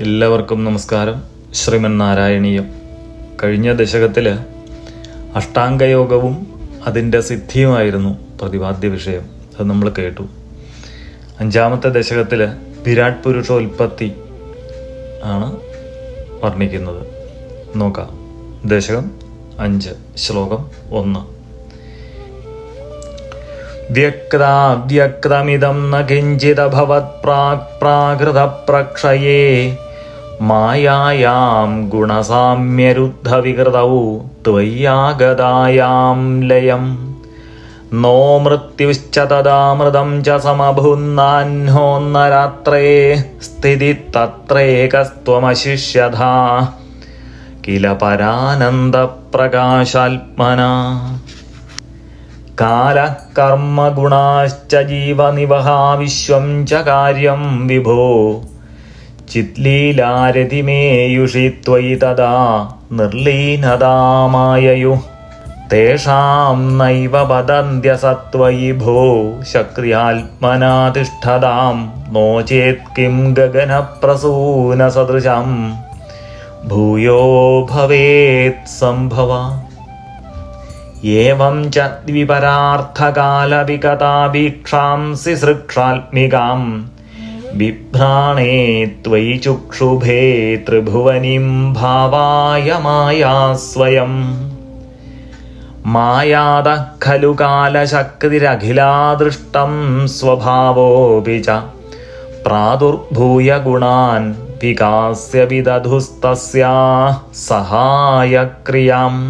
എല്ലാവർക്കും നമസ്കാരം. ശ്രീമൻ നാരായണീയം. കഴിഞ്ഞ ദശകത്തിൽ അഷ്ടാംഗയോഗവും അതിന്റെ സിദ്ധിയുമായിരുന്നു പ്രതിപാദ്യ വിഷയം. അത് നമ്മൾ കേട്ടു. അഞ്ചാമത്തെ ദശകത്തിൽ വിരാട് പുരുഷോൽപത്തി ആണ് വർണിക്കുന്നത്. നോക്കാം. ദശകം അഞ്ച് ശ്ലോകം ഒന്ന്. വ്യക്താവ്യക്തമിതം ന പ്രാക് പ്രാകൃത പ്രാകൃതപ്രക്ഷയേ മായായാം ഗുണസാമ്യരുദ്ധവികൃതൗ ത്വയ്യാഗതായാം ലയം. നോ മൃത്യുശ്ച തദാമൃതം ച സമഭുന്നാഹ്നോന്നരാത്രേ സ്ഥിതി തത്രേകസ്ത്വമശിഷ്യഥാ. കില പരാനന്ദപ്രകാശാത്മന. കാലകർമ്മഗുണാശ്ച ജീവനിവഹാ വിശ്വം ച കാര്യം വിഭോ. ചിത്ലീലാരതിമേയുഷി ത്വയി തഥാ നിർലീനതാമായയു. തേഷാം നൈവ വദന്ത്യസത്വയി ഭോ ശക്രിയാത്മനാതിഷ്ഠതാം നോ ചേത് കിം ഗഗനപ്രസൂനസദൃശം. ഭൂയോ ഭവേത് സംഭവ. ഏവം ച ദ്വിപരാർത്ഥകാലവികതാഭീക്ഷാംസി സൃക്ഷാത്മികാം बिभ्राणे त्वयि चुक्षुभे त्रिभुवनीं भावाय माया स्वयम् मायाद खलु कालशक्तिरखिलादृष्टं स्वभावोऽपि च प्रादुर्भूय गुणान् विकास्य विदधुस्तस्याः सहायक्रियाम्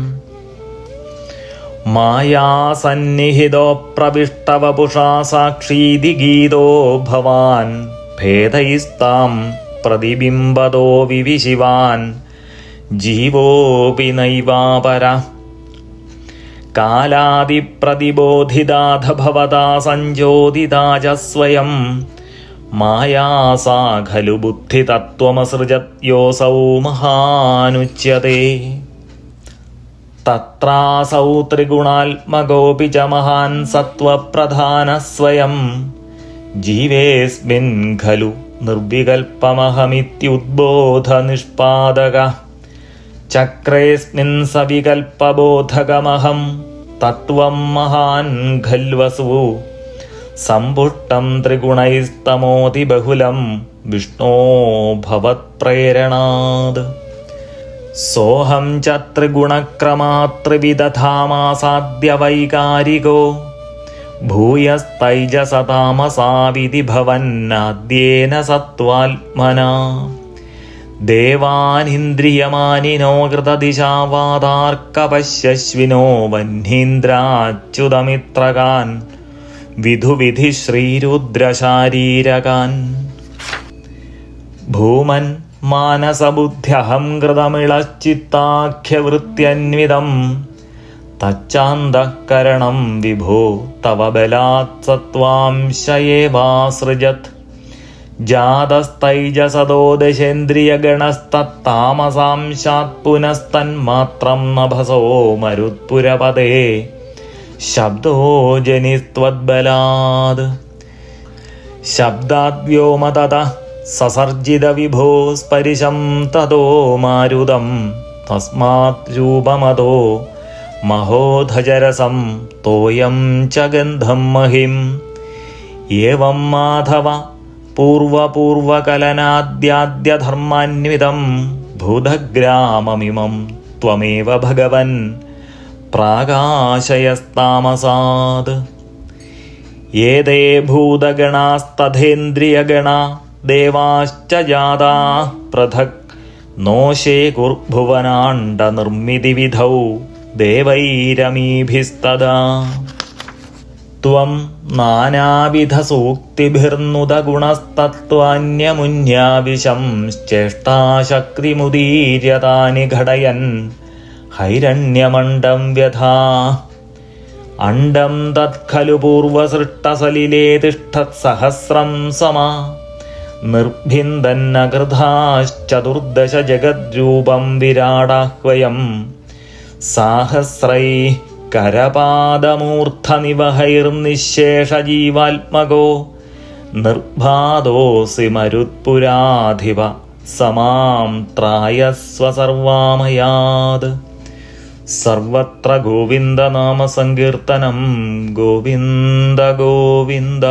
मायासन्निहितो प्रविष्टवपुषा साक्षीति गीतो भवान् ഭവാൻ ഭേദൈസ്താം പ്രതിബിംബതോ വിവിശിവാൻ ജീവോപി നൈവാപര കാലാദിപ്രതിബോധിതാഥ ഭവതാ സഞ്ജോതിതാ ച സ്വയം മായാസാ ഖലു ബുദ്ധിതത്വമസൃജത്യോസൗ മഹാനുച്യത്തെ തത്രാസൗ ത്രിഗുണാത്മകോപി ച മഹാൻ സത്വപ്രധാന സ്വയം ജീവേസ്മിൻ ഖലു നിർവികൽപ്പമഹമിത്യുദ്ബോധ നിഷ്പാദക ചക്രേസ്മിൻ സവികൽപ്പബോധകമഹം തത്വം മഹാൻ ഖൽവസു. സമ്പുഷ്ടം ത്രിഗുണൈസ്തമോതി ബഹുലം വിഷ്ണോ ഭവത്പ്രേരണാത്. സോഹം ച ത്രിഗുണക്രമാത്രിവിദധാമാസാദ്യവൈകാരികോ ഭൂയസ്തൈജസതാമസാവിധി ഭവന്നാദ്യേന സത്വാത്മനാ. ദേവാനിന്ദ്രിയമാനിനോ കൃതദിശാവാതാർക്കപശ്യശ്വിനോ വഹ്നീന്ദ്രാച്യുതമിത്രകാൻ വിധുവിധി ശ്രീരുദ്രശാരീരകാൻ. ഭൂമൻ മാനസബുദ്ധ്യഹം കൃതമിളച്ചിത്താഖ്യവൃത്യന്വിതം തച്ചാന്തഃകരണം വിഭോ തവ ബലാത് സത്വാംശയേവാസൃജത് ജാതസ്തൈജസദോ ദശേന്ദ്രിയഗണസ്തത്താമസാംശാത് പുനസ്തന്മാത്രം നഭസോ മരുത്പുരപദേ ശബ്ദോ ജനിസ്ത്വദ്ബലാത് സസർജിത വിഭോ സ്പരിശം തതോ മാരുതം. തസ്മാത് രൂപമതോ മഹോധജരസം തോയം ച ഗന്ധം മഹിം. ഏവം മാധവ പൂർവപൂർവകലനാദ്യാദ്യധർമാന്വിതം ഭൂതഗ്രാമമിമം പ്രാകാശയസ്താമസാത്. ഏതേ ഭൂതഗണാസ്തഥേന്ദ്രിയഗണ ദേവാശ്ച ജാതാ പൃഥക്. നോശേ കുർഭുവനാണ്ഡ നിർമ്മിതി വിധൗ ദേവൈരമീഭിസ്തദാ. ചേഷ്ടാശക്തിമുദീര്യതാനി ഘടയൻ. ഹൈരണ്യമണ്ഡം വ്യഥാ. അണ്ഡം തത്ഖലു പൂർവസൃഷ്ടസലിലേ തിഷ്ഠത്സഹസ്രം സമാ. നിർഭിന്ദന്നകൃതാശ്ചതുർദശ ജഗദ്രൂപം വിരാടാഹ്വയം. സാഹസ്രൈ കരപാദമൂർധനിവഹൈർനിശേഷജീവാത്മകോ നിർബാധോസി മരുത്പുരാധിപ സമാം ത്രായസ്വ സർവാമയാത് സർവത്ര ഗോവിന്ദനാമസങ്കീർത്തനം ഗോവിന്ദ ഗോവിന്ദ.